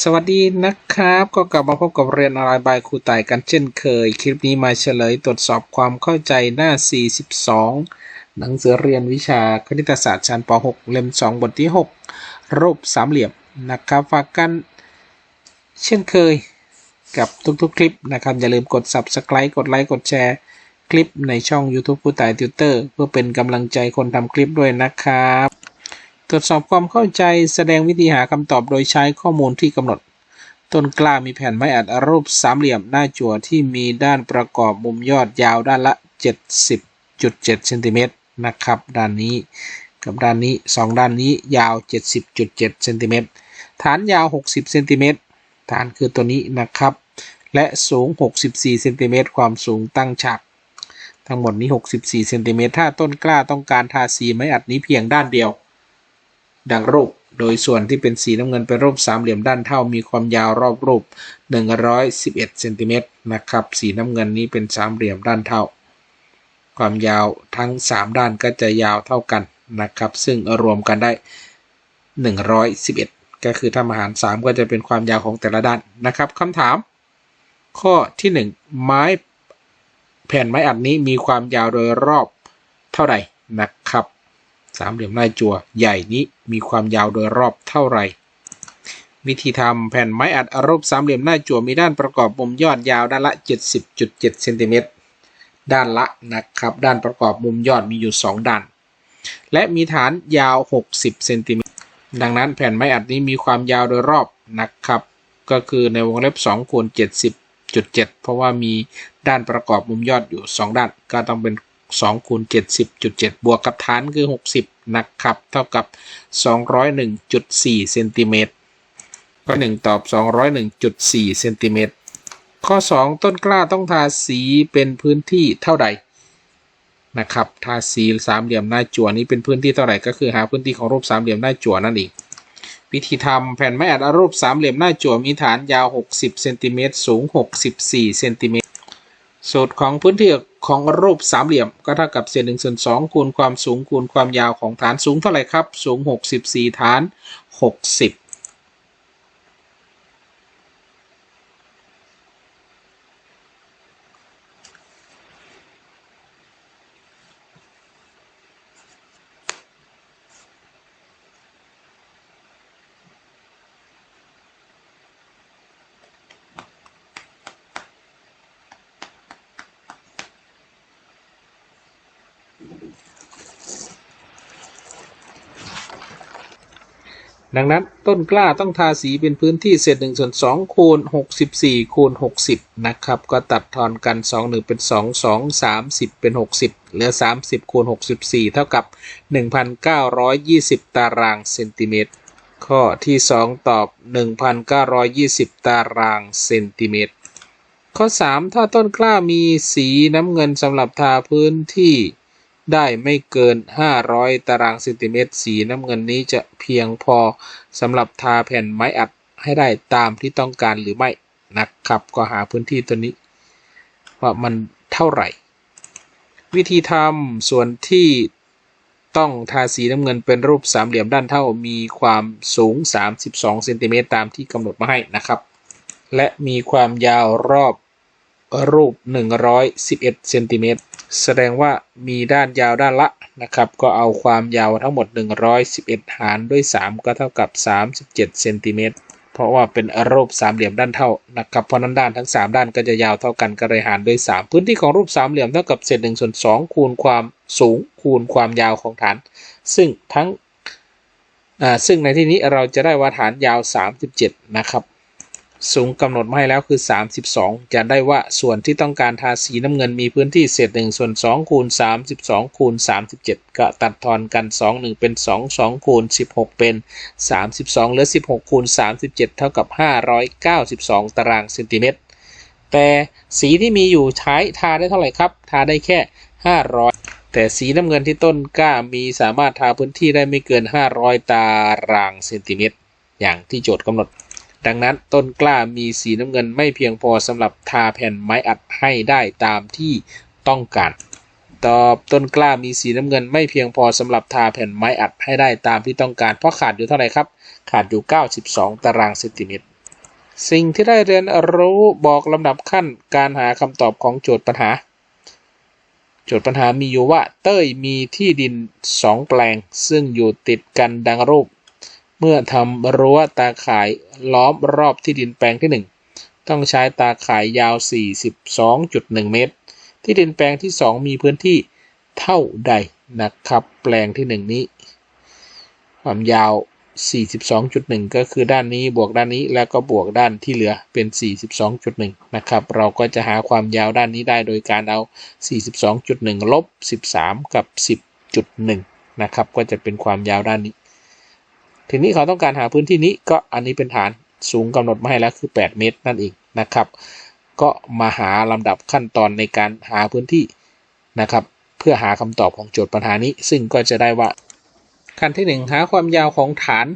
สวัสดีนะครับ ก็กลับมาพบกับเรียนออนไลน์บายครูต่ายกันเช่นเคย คลิปนี้มาเฉลยตรวจสอบความเข้าใจหน้า 42 หนังสือเรียนวิชาคณิตศาสตร์ชั้นป .6 เล่ม 2 บทที่ 6 รูปสามเหลี่ยมนะครับฝากกันเช่นเคยกับทุกๆ คลิปนะครับ อย่าลืมกด subscribe กดไลค์กดแชร์คลิปในช่อง YouTube ผู้ต่ายติวเตอร์เพื่อเป็นกำลังใจคนทำคลิปด้วยนะครับ ตรวจสอบความเข้าใจแสดงวิธีหาคำตอบโดยใช้ข้อมูลที่กำหนด ต้นกล้ามีแผ่นไม้อัดรูปสามเหลี่ยมหน้าจั่วที่มีด้านประกอบมุมยอดยาวด้านละ 70.7เซนติเมตรนะครับ ด้านนี้กับด้านนี้ 2 ด้านนี้ยาว 70.7เซนติเมตรฐานยาว 60เซนติเมตรฐานคือตัวนี้นะครับ และสูง 64เซนติเมตรความสูงตั้งฉากทั้งหมดนี้ 64เซนติเมตรถ้าต้นกล้าต้องการทาสีไม้อัดนี้เพียงด้านเดียว ดังรูป โดยส่วนที่เป็นสีน้ำเงินเป็นรูปสามเหลี่ยมด้านเท่ามีความยาวรอบรูป 111เซนติเมตรนะครับ สีน้ำเงินนี้เป็นสามเหลี่ยมด้านเท่า ความยาวทั้ง 3 ด้านก็จะยาวเท่ากันนะครับ ซึ่งรวมกันได้ 111 ก็คือถ้ามาหาร 3 ก็จะเป็นความยาวของแต่ละด้านนะครับคำถาม ข้อที่ 1 ไม้แผ่นไม้อัดนี้มีความยาวโดยรอบเท่าไหร่นะ สามเหลี่ยมหน้าจั่วใหญ่นี้มีความยาวโดยรอบเท่าไหร่ วิธีทำแผ่นไม้อัดรูปสามเหลี่ยมหน้าจั่วมีด้านประกอบมุมยอดยาวด้านละ 70.7เซนติเมตรด้านละนะครับด้านประกอบมุมยอดมีอยู่ 2 ด้าน และมีฐานยาว 60เซนติเมตรดังนั้นแผ่นไม้อัดนี้มีความยาวโดยรอบนะครับ ก็คือในวงเล็บ2คูณ70.7 เพราะว่ามีด้านประกอบมุมยอดอยู่ 2 ด้าน ก็ต้องเป็น 2คูณ70.7 บวกกับฐานคือ 60 นะครับ เท่ากับ 201.4เซนติเมตรข้อ1ตอบ 201.4เซนติเมตรข้อ 2 ต้นกล้าต้องทาสีเป็นพื้นที่เท่าใดนะครับทาสีสามเหลี่ยมหน้าจั่วนี้เป็นพื้นที่เท่าไหร่ก็คือหาพื้นที่ของรูปสามเหลี่ยมหน้าจั่วนั่นเองวิธีทำแผ่นไม้อัดรูปสามเหลี่ยมหน้าจั่วมีฐานยาว 60เซนติเมตรสูง 64เซนติเมตร สูตรของพื้นที่ของรูปสามเหลี่ยม ก็เท่ากับเศษหนึ่งส่วนสองคูณความสูงคูณความยาวของฐานสูงเท่าไหร่ครับ สูง 64 ฐาน 60 ดังนั้นต้นกล้าต้องทาสีเป็นพื้นที่เศษ1ส่วน2คูณ64คูณ60 นะครับ ก็ตัดทอนกัน 2 1 เป็น 2 2 30 เป็น 60 เหลือ 30คูณ64 เท่ากับ 1,920 ตารางเซนติเมตร ข้อที่ 2 ตอบ 1,920 ตารางเซนติเมตร ข้อ 3 ถ้าต้นกล้ามีสีน้ำเงินสำหรับทาพื้นที่ ได้ไม่เกิน 500 ตารางเซนติเมตร สีน้ำเงินนี้จะเพียงพอสำหรับทาแผ่นไม้อัดให้ได้ตามที่ต้องการหรือไม่นะครับ ก็หาพื้นที่ตัวนี้ ว่ามันเท่าไหร่ วิธีทำส่วนที่ต้องทาสีน้ำเงินเป็นรูปสามเหลี่ยมด้านเท่ามีความสูง 32เซนติเมตรตามที่กำหนดมาให้นะครับ และมีความยาวรอบ รูป 111เซนติเมตรแสดงว่ามีด้านยาวด้านละนะครับ ก็เอาความยาวทั้งหมด 111 หารด้วย 3 ก็เท่ากับ 37เซนติเมตรเพราะว่าเป็นรูปสามเหลี่ยมด้านเท่านะครับเพราะนั้นด้านทั้ง 3 ด้านก็จะยาวเท่ากันก็เลยหารด้วย 3 พื้นที่ของรูปสามเหลี่ยมเท่ากับเศษ1ส่วน2คูณความสูงคูณความยาวของฐาน ซึ่งทั้งซึ่งในที่นี้เราจะได้ว่าฐานยาว 37 นะครับ สูงกำหนดมาให้แล้วคือ 32 จะได้ว่าส่วนที่ต้องการทาสีน้ำเงินมีพื้นที่เศษ1ส่วน2คูณ32คูณ37 ก็ตัดทอนกัน 2 1 เป็น 2 2คูณ16 เป็น 32เหลือ 16คูณ37 เท่ากับ 592 ตารางเซนติเมตร แต่สีที่มีอยู่ใช้ทาได้เท่าไหร่ครับ ทาได้แค่ 500 แต่สีน้ำเงินที่ต้นกล้ามีสามารถทาพื้นที่ได้ไม่เกิน 500 ตารางเซนติเมตรอย่างที่โจทย์กำหนด ดังนั้นต้นกล้ามีสีน้ำเงินไม่เพียงพอสำหรับทาแผ่นไม้อัดให้ได้ตามที่ต้องการตอบต้นกล้ามีสีน้ำเงินไม่เพียงพอสำหรับทาแผ่นไม้อัดให้ได้ตามที่ต้องการ เพราะขาดอยู่เท่าไหร่ครับ ขาดอยู่ 92 ตารางเซนติเมตร สิ่งที่ได้เรียนรู้บอกลำดับขั้นการหาคำตอบของโจทย์ปัญหา โจทย์ปัญหามีอยู่ว่าเต้ยมีที่ดินสองแปลง ซึ่งอยู่ติดกันดังรูป เมื่อทำรั้วตาข่ายล้อมรอบที่ดินแปลงที่ 1 ต้องใช้ตาข่ายยาว 42.1 เมตร ที่ดินแปลงที่ 2 มีพื้นที่เท่าใดนะครับ แปลงที่ 1 นี้ ความยาว 42.1 ก็คือด้านนี้บวกด้านนี้แล้วก็บวกด้านที่เหลือเป็น 42.1 นะครับ เราก็จะหาความยาวด้านนี้ได้โดยการเอา 42.1 ลบ 13 กับ 10.1 นะครับ ก็จะเป็นความยาวด้านนี้ ทีนี้เขาต้องการหาพื้นที่นี้ก็อันนี้เป็นฐานสูงกำหนดมาให้แล้วคือ 8 เมตรนั่นเองนะครับ ก็มาหาลำดับขั้นตอนในการหาพื้นที่นะครับ เพื่อหาคำตอบของโจทย์ปัญหานี้ ซึ่งก็จะได้ว่า ขั้นที่ 1 หาความยาวของฐาน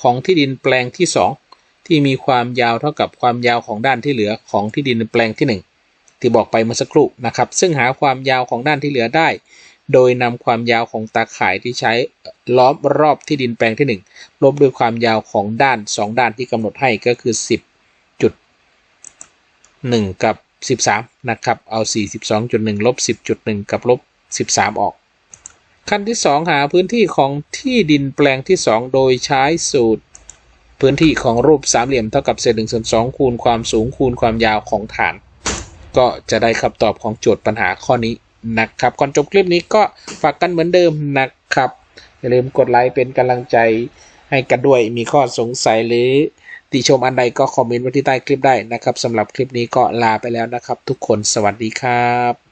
ของที่ดินแปลงที่ 2 ที่มีความยาวเท่ากับความยาวของด้านที่เหลือของที่ดินแปลงที่ 1 ที่บอกไปเมื่อสักครู่นะครับ ซึ่งหาความยาวของด้านที่เหลือได้ โดยนำความยาวของตาข่ายที่ใช้ล้อมรอบที่ดินแปลงที่ 1 ลบด้วยความยาวของด้าน 2 ด้านที่กำหนดให้ก็คือ 10.1กับ 13 นะครับ เอา 42.1ลบ10.1 กับลบ 13 ออก ขั้นที่ 2 หาพื้นที่ของที่ดินแปลงที่ 2 โดยใช้สูตร พื้นที่ของรูปสามเหลี่ยมเท่ากับเศษ1ส่วน2คูณความสูงคูณความยาวของฐาน ก็จะได้คำตอบของโจทย์ปัญหาข้อนี้ นะครับ ก่อนจบคลิปนี้ก็ฝากกันเหมือนเดิมนะครับ อย่าลืมกดไลค์เป็นกำลังใจให้กันด้วย มีข้อสงสัยหรือติชมอันใดก็คอมเมนต์ไว้ที่ใต้คลิปได้นะครับสำหรับคลิปนี้ก็ลาไปแล้วนะครับ ทุกคนสวัสดีครับ